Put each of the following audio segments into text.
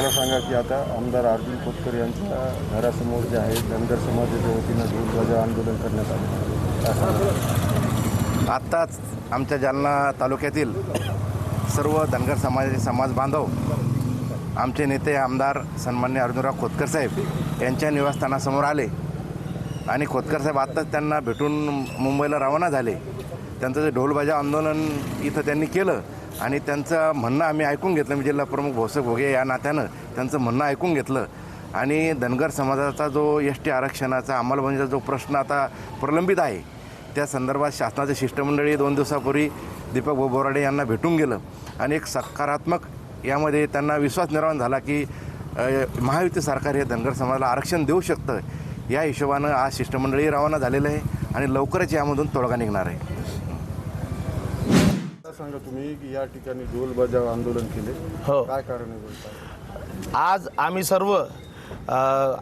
मला सांगा की आता आमदार अर्जुन खोतकर यांच्या घरासमोर जे आहे धनगर समाजाच्या वतीनं ध्वजा आंदोलन करण्यात आलं. आत्ताच आमच्या जालना तालुक्यातील सर्व धनगर समाजाचे समाज बांधव आमचे नेते आमदार सन्मान्य अर्जुनराव खोतकर साहेब यांच्या निवासस्थानासमोर आले. आणि खोतकर साहेब आत्ताच त्यांना भेटून मुंबईला रवाना झाले. त्यांचं जे ढोलबाजा आंदोलन इथं त्यांनी केलं आणि त्यांचं म्हणणं आम्ही ऐकून घेतलं. मी जिल्हाप्रमुख भोसक भोगे या नात्यानं त्यांचं म्हणणं ऐकून घेतलं. आणि धनगर समाजाचा जो एस टी आरक्षणाचा अंमलबजावणीचा जो प्रश्न आता प्रलंबित आहे त्या संदर्भात शासनाचे शिष्टमंडळी दोन दिवसापूर्वी दीपक भाऊ बोराडे यांना भेटून गेलं. आणि एक सकारात्मक यामध्ये त्यांना विश्वास निर्माण झाला की महायुती सरकार हे धनगर समाजाला आरक्षण देऊ शकतं. या हिशोबानं आज शिष्टमंडळी रवाना झालेलं आहे आणि लवकरच यामधून तोडगा निघणार आहे. आता सांगा तुम्ही की या ठिकाणी ढोल बजाव आंदोलन केले. हो. काय कारण आहे बोलता? आज आम्ही सर्व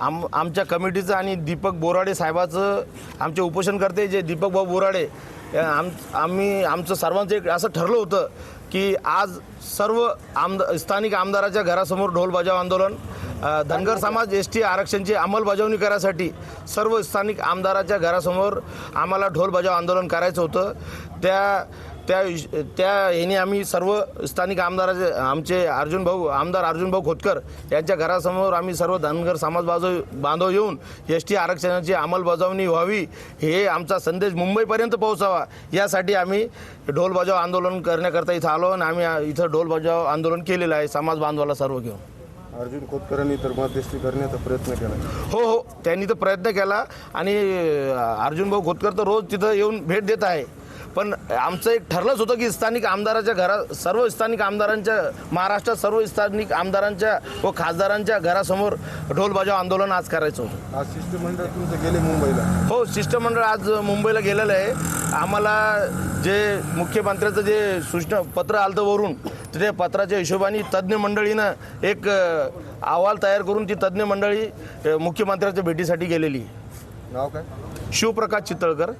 आम आमच्या कमिटीचं आणि दीपक बोराडे साहेबाचं आमचे उपोषण करते जे दीपक भाऊ बोराडे आम आम्ही आमचं सर्वांचं एक असं ठरलं होतं की आज सर्व आमद स्थानिक आमदाराच्या घरासमोर ढोल बजाव आंदोलन धनगर समाज एस टी आरक्षणची अंमलबजावणी करायसाठी सर्व स्थानिक आमदाराच्या घरासमोर आम्हाला ढोल बजाव आंदोलन करायचं होतं. त्या त्या त्या ह्याने आम्ही सर्व स्थानिक आमदाराचे आमचे अर्जुन भाऊ आमदार अर्जुन भाऊ खोतकर यांच्या घरासमोर आम्ही सर्व धनगर समाज बाजू बांधव येऊन एस टी आरक्षणाची अंमलबजावणी व्हावी हे आमचा संदेश मुंबईपर्यंत पोहोचावा यासाठी आम्ही ढोल बजाव आंदोलन करण्याकरता इथं आलो आणि आम्ही इथं ढोल बजाव आंदोलन केलेलं आहे समाज बांधवाला सर्व घेऊन. अर्जुन खोतकरांनी तर मध्यस्थी करण्याचा प्रयत्न केला. हो हो त्यांनी तर प्रयत्न केला आणि अर्जुन भाऊ खोतकर तर रोज तिथं येऊन भेट देत आहे. पण आमचं एक ठरलंच होतं की स्थानिक आमदाराच्या घरात सर्व स्थानिक आमदारांच्या महाराष्ट्रात सर्व स्थानिक आमदारांच्या व खासदारांच्या घरासमोर ढोल बजाव आंदोलन आज करायचं होतं. आज शिष्टमंडळ तुमचं गेले मुंबईला. हो शिष्टमंडळ आज मुंबईला गेलेलं आहे. आम्हाला जे मुख्यमंत्र्याचं जे सूचना पत्र आलं वरून त्या पत्राच्या हिशोबाने तज्ज्ञ मंडळीनं एक अहवाल तयार करून ती तज्ज्ञ मंडळी मुख्यमंत्र्याच्या भेटीसाठी गेलेली. नाव काय? शिवप्रकाश चितळकर.